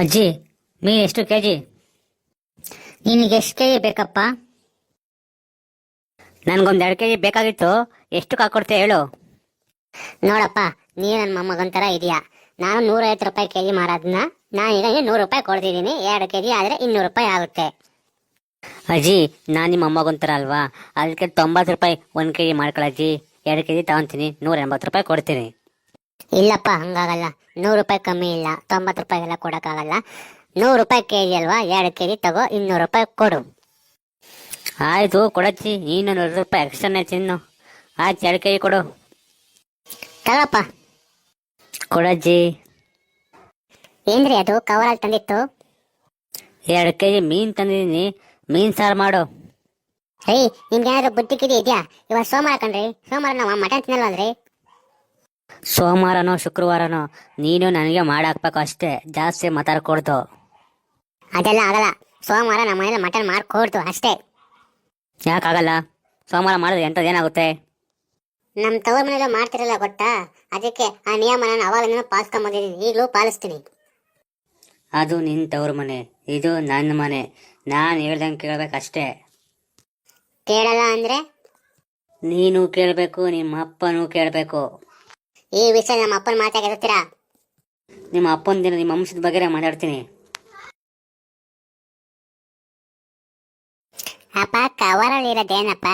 ಅಜ್ಜಿ ಮೀನು ಎಷ್ಟು ಕೆ ಜಿ ನಿನಗೆ ಎಷ್ಟು ಕೆ ಜಿ ಬೇಕಪ್ಪ? ನನಗೊಂದು ಎರಡು ಕೆ ಜಿ ಬೇಕಾಗಿತ್ತು. ಎಷ್ಟು ಹಾಕೊಡ್ತೀಯ ಹೇಳು. ನೋಡಪ್ಪ ನೀ ನನ್ನ ಮೊಮ್ಮಗಂತರ ಇದೆಯಾ. ನಾನು ನೂರೈವತ್ತು ರೂಪಾಯಿ ಕೆ ಕೆಜಿ ಮಾರೋದನ್ನ ನಾನೀಗ ನೂರು ರೂಪಾಯಿ ಕೊಡ್ತಿದ್ದೀನಿ. ಎರಡು ಕೆಜಿ ಆದರೆ ಇನ್ನೂರು ರೂಪಾಯಿ ಆಗುತ್ತೆ. ಅಜ್ಜಿ ನಾನು ನಿಮ್ಮ ಮೊಮ್ಮಗಂತರ ಅಲ್ವಾ? ಅದಕ್ಕೆ ತೊಂಬತ್ತು ರೂಪಾಯಿ ಒಂದು ಕೆ ಜಿ ಮಾಡ್ಕೊಳ್ಳಜ್ಜಿ ಎರಡು ಕೆ ಜಿ ತಗೊಂತೀನಿ. ನೂರ ಎಂಬತ್ತು ರೂಪಾಯಿ ಕೊಡ್ತೀನಿ. ಇಲ್ಲಪ್ಪ ಹಂಗಾಗಲ್ಲ. ನೂರು ರೂಪಾಯಿ ಕಮ್ಮಿ ಇಲ್ಲ ತೊಂಬತ್ತು ರೂಪಾಯಿಗೆಲ್ಲ ಕೊಡೋಕ್ಕಾಗಲ್ಲ. ನೂರು ರೂಪಾಯಿ ಕೆ ಜಿ ಅಲ್ವಾ? ಎರಡು ಕೆ ಜಿ ತಗೋ ಇನ್ನೂರು ರೂಪಾಯಿ ಕೊಡು. ಆಯಿತು ಕೊಡಚ್ಚಿ. ನೀನು ನೂರು ರೂಪಾಯಿ ಎಕ್ಸ್ಟ್ರಾನೇ ತಿನ್ನು. ಆಯ್ತು ಎರಡು ಕೆ ಜಿ ಕೊಡು. ತಗಪ್ಪ. ಕೊಡಜ್ಜಿ ಏನ್ರಿ ಅದು? ಕವರಲ್ಲಿ ತಂದಿತ್ತು? ಎರಡು ಕೆ ಜಿ ಮೀನು ತಂದಿದ್ದೀನಿ. ಮೀನು ಸಾರು ಮಾಡು. ರೀ ನಿಮ್ಗೆ ಏನಾದ್ರು ಬುದ್ಧಿ ಕಿಡಿ ಇದೆಯಾ? ಇವಾಗ ಸೋಮವಾರ ಕಣ್ರಿ. ಸೋಮವಾರ ನಾವು ಮಟನ್ ತಿನ್ನಲ್ವಲ್ರಿ? ಸೋಮವಾರನೋ ಶುಕ್ರವಾರನೋ ನೀನು ನನಗೆ ಮಾಡಾಕ್ಬೇಕು ಅಷ್ಟೇ. ಜಾಸ್ತಿ ಮಾತಾಡ್ಕೊಡ್ತು ಅದೆಲ್ಲ ಆಗಲ್ಲ. ಸೋಮವಾರ ನಮ್ಮ ಮನೇಲಿ ಮಟನ್ ಮಾಡ್ಕೊಡ್ತು ಅಷ್ಟೇ. ಯಾಕಾಗಲ್ಲ ಸೋಮವಾರ ಮಾಡಿದ್ರೆ ಎಂಥದ್ದು ಏನಾಗುತ್ತೆ? ನಮ್ಮ ತವರ ಮನೇಲಿ ಮಾಡ್ತಿರಲ್ಲ ಗೊತ್ತಾ? ಅದಕ್ಕೆ ಆ ನಿಯಮ ನಾನು ಅವಾಗಿಂದ ಪಾಲಿಸ್ಕೊಂಬಂದಿದ್ದೀನಿ ಈಗಲೂ ಪಾಲಿಸ್ತೀನಿ. ಅದು ನಿನ್ನ ತವ್ರ ಮನೆ. ಇದು ನನ್ನ ಮನೆ. ನಾನು ಹೇಳ್ದಂಗೆ ಕೇಳ್ಬೇಕಷ್ಟೇ. ಕೇಳಲ್ಲ ಅಂದರೆ? ನೀನು ಕೇಳಬೇಕು ನಿಮ್ಮ ಅಪ್ಪನೂ ಕೇಳಬೇಕು. ಈ ವಿಷಯ ನಮ್ಮ ಅಪ್ಪನ ಮಾತಾಗೆ ಎದುರ್ತೀರಾ? ನಿಮ್ಮ ಅಪ್ಪನ ದಿನ ನಿಮ್ಮ ಅಂಶದ ಬಗ್ಗೆ ಮಾತಾಡ್ತೀನಿ. ಅಪ್ಪ ಕವರಲ್ಲಿ ಇರೋದೇನಪ್ಪ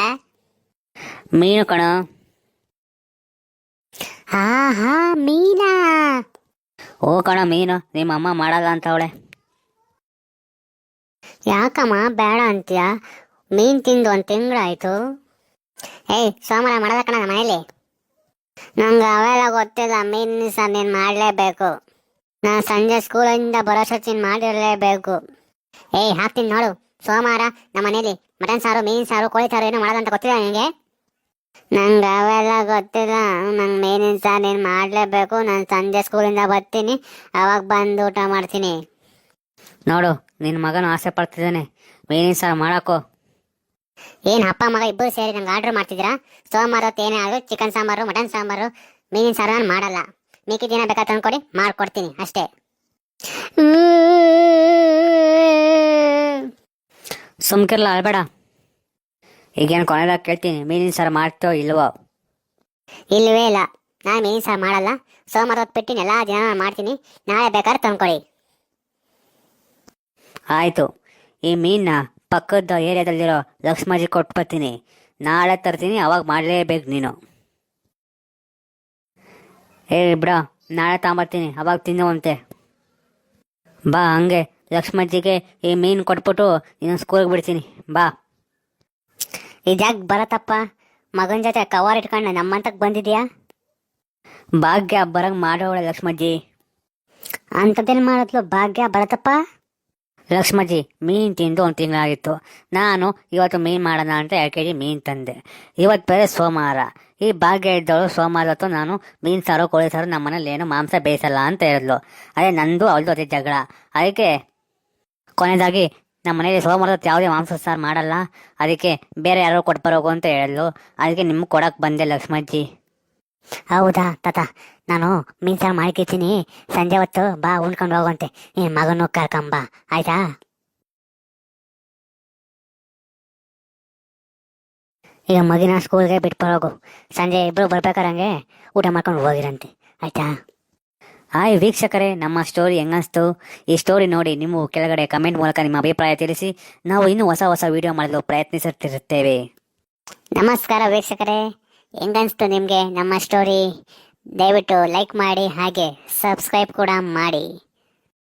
ಮೀನು ಕಣ. ಹಾ ಹಾ ಮೀನಾ? ಓ ಕಣ ಮೀನು. ನಿಮ್ಮ ಅಮ್ಮ ಮಾಡಲ್ಲ ಅಂತ ಅವಳೆ. ಯಾಕಮ್ಮ ಬೇಡ ಅಂತೀಯ? ಮೀನ್ ತಿಂದು ಒಂದು ತಿಂಗಳಾಯ್ತು. ಏಯ್ ಸೋಮವಾರ ಮಾಡಲ್ಲ ಕಣ ನಮ್ಮ ಮನೇಲಿ. ನಂಗೆ ಅವೆಲ್ಲ ಗೊತ್ತಿಲ್ಲ, ಮೀನು ನೀನು ಮಾಡಲೇಬೇಕು. ನಾನು ಸಂಜೆ ಸ್ಕೂಲಿಂದ ಬರೋಷ್ಟೊತ್ತಿನ ಮಾಡಿರಲೇಬೇಕು. ಏಯ್, ಹಾಕ್ತೀನಿ ನೋಡು. ಸೋಮವಾರ ನಮ್ಮ ಮನೇಲಿ ಮಟನ್ ಸಾರು, ಮೀನ್ ಸಾರು, ಕೋಳಿ ಸಾರು ಏನು ಮಾಡೋದಂತ ಗೊತ್ತಿಲ್ಲ ನಿಮಗೆ ನಂಗೆ ಅವೆಲ್ಲ ಗೊತ್ತಿಲ್ಲ. ನಂಗೆ ಮೀನಿನ ಸಾರು ನೀನು ಮಾಡಲೇಬೇಕು. ನಾನು ಸಂಜೆ ಸ್ಕೂಲಿಂದ ಬರ್ತೀನಿ. ಅವಾಗ ಬಂದು ಊಟ ಮಾಡ್ತೀನಿ. ನೋಡು ನಿನ್ನ ಮಗನು ಆಸೆ ಪಡ್ತಿದ್ದಾನೆ. ಮೀನಿನ ಸಾರು ಮಾಡಾಕೋ ಏನ್ ಅಪ್ಪ ಮಗ ಇಬ್ಬರು ಸೇರಿ ನಂಗೆ ಆರ್ಡ್ರ್ ಮಾಡ್ತಿದ್ದೀರಾ? ಸೋಮವಾರ ಏನೇ ಆದರೂ ಚಿಕನ್ ಸಾಂಬಾರು ಮಟನ್ ಸಾಂಬಾರು ಮೀನಿನ ಸಾರು ನಾನು ಮಾಡಲ್ಲ. ಮಿಕ್ಕಿದ ದಿನ ಬೇಕಾ ತಂದ್ಕೊಡಿ ಮಾಡ್ಕೊಡ್ತೀನಿ ಅಷ್ಟೇ. ಸುಮ್ಕಿರ್ಲ ಅಳ್ಬೇಡ. ಈಗೇನು ಕೊನೆದಾಗ ಕೇಳ್ತೀನಿ ಮೀನಿನ ಸಾರು ಮಾಡ್ತೋ ಇಲ್ವೋ? ಇಲ್ಲವೇ ಇಲ್ಲ. ನಾನು ಮೀನಿನ ಸಾರು ಮಾಡಲ್ಲ. ಸೋಮವಾರ ಹೊತ್ತು ಬಿಟ್ಟಿನ ಎಲ್ಲ ದಿನ ನಾನು ಮಾಡ್ತೀನಿ. ನಾಳೆ ಬೇಕಾದ್ರೆ ತಂದ್ಕೊಡಿ. ಆಯಿತು. ಈ ಮೀನನ್ನ ಪಕ್ಕದ ಏರಿಯಾದಲ್ಲಿರೋ ಲಕ್ಷ್ಮಾಜಿ ಕೊಟ್ಟು ಬರ್ತೀನಿ. ನಾಳೆ ತರ್ತೀನಿ, ಅವಾಗ ಮಾಡಲೇಬೇಕು ನೀನು. ಏ ಬಿಡ ನಾಳೆ ತಗೊಂಬರ್ತೀನಿ, ಅವಾಗ ತಿನ್ನುವಂತೆ. ಬಾ ಹಂಗೆ ಲಕ್ಷ್ಮಜ್ಜಿಗೆ ಈ ಮೀನು ಕೊಟ್ಬಿಟ್ಟು ಇನ್ನೊಂದು ಸ್ಕೂಲ್ಗೆ ಬಿಡ್ತೀನಿ. ಬಾ. ಇದ್ಯಾಕ್ ಬರತ್ತಪ್ಪ? ಮಗನ ಜೊತೆ ಕವರ್ ಇಟ್ಕೊಂಡು ನಮ್ಮಂತಕ್ಕೆ ಬಂದಿದ್ಯಾ? ಭಾಗ್ಯ ಬರಂಗೆ ಮಾಡೋಳೆ ಲಕ್ಷ್ಮಜ್ಜಿ ಅಂಥದ್ದೇನು ಮಾಡತ್ಲು ಭಾಗ್ಯ ಬರತ್ತಪ್ಪ? ಲಕ್ಷ್ಮಜ್ಜಿ ಮೀನು ತಿಂದು ಒಂದು ತಿಂಗಳಾಗಿತ್ತು. ನಾನು ಇವತ್ತು ಮೀನು ಮಾಡೋಣ ಅಂತ ಎರಡು ಕೆ ಜಿ ಮೀನು ತಂದೆ. ಇವತ್ತು ಬೇರೆ ಸೋಮವಾರ. ಈ ಭಾಗ್ಯ ಇದ್ದವಳು ಸೋಮವಾರ ಹೊತ್ತು ನಾನು ಮೀನು ಸಾರು, ಕೋಳಿ ಸಾರು ನಮ್ಮ ಮನೇಲಿ ಏನು ಮಾಂಸ ಬೇಯಿಸಲ್ಲ ಅಂತ ಹೇಳಿದ್ಲು. ಅದೇ ನಂದು ಅವಳದು ಅದೇ ಜಗಳ. ಅದಕ್ಕೆ ಕೊನೆಯದಾಗಿ ನಮ್ಮ ಮನೇಲಿ ಸೋಮವಾರ ಯಾವುದೇ ಮಾಂಸ ಸಾರು ಮಾಡಲ್ಲ. ಅದಕ್ಕೆ ಬೇರೆ ಯಾರೋ ಕೊಟ್ಟು ಬರೋಗು ಅಂತ ಹೇಳಿದ್ಲು. ಅದಕ್ಕೆ ನಿಮ್ಗೆ ಕೊಡಕ್ಕೆ ಬಂದೆ ಲಕ್ಷ್ಮಜ್ಜಿ ಹೌದಾ ತಾತ? ನಾನು ಮೀನ್ಸಾರ್ ಮಾಡ್ಕಿರ್ತೀನಿ. ಸಂಜೆ ಹೊತ್ತು ಬಾ ಉಣ್ಕೊಂಡು ಹೋಗುವಂತೆ. ನಿನ್ನ ಮಗನೂ ಕರ್ಕೊಂಬ ಆಯ್ತಾ? ಈಗ ಮಗಿನ ಸ್ಕೂಲ್ಗೆ ಬಿಟ್ಬರೋಗು ಸಂಜೆ ಇಬ್ರು ಬರ್ಬೇಕಾರಂಗೆ ಊಟ ಮಾಡ್ಕೊಂಡು ಹೋಗಿರಂತೆ. ಆಯ್ತಾ? ಹಾಯ್ ವೀಕ್ಷಕರೇ, ನಮ್ಮ ಸ್ಟೋರಿ ಹೆಂಗನ್ಸ್ತು? ಈ ಸ್ಟೋರಿ ನೋಡಿ ನಿಮ್ಮ ಕೆಳಗಡೆ ಕಮೆಂಟ್ ಮೂಲಕ ನಿಮ್ಮ ಅಭಿಪ್ರಾಯ ತಿಳಿಸಿ. ನಾವು ಇನ್ನೂ ಹೊಸ ಹೊಸ ವಿಡಿಯೋ ಮಾಡಲು ಪ್ರಯತ್ನಿಸುತ್ತಿರುತ್ತೇವೆ. ನಮಸ್ಕಾರ ವೀಕ್ಷಕರೇ. ಹೆಂಗನ್ಸ್ತು ನಿಮಗೆ ನಮ್ಮ ಸ್ಟೋರಿ? ದಯವಿಟ್ಟು ಲೈಕ್ ಮಾಡಿ ಹಾಗೆ ಸಬ್ಸ್ಕ್ರೈಬ್ ಕೂಡ ಮಾಡಿ.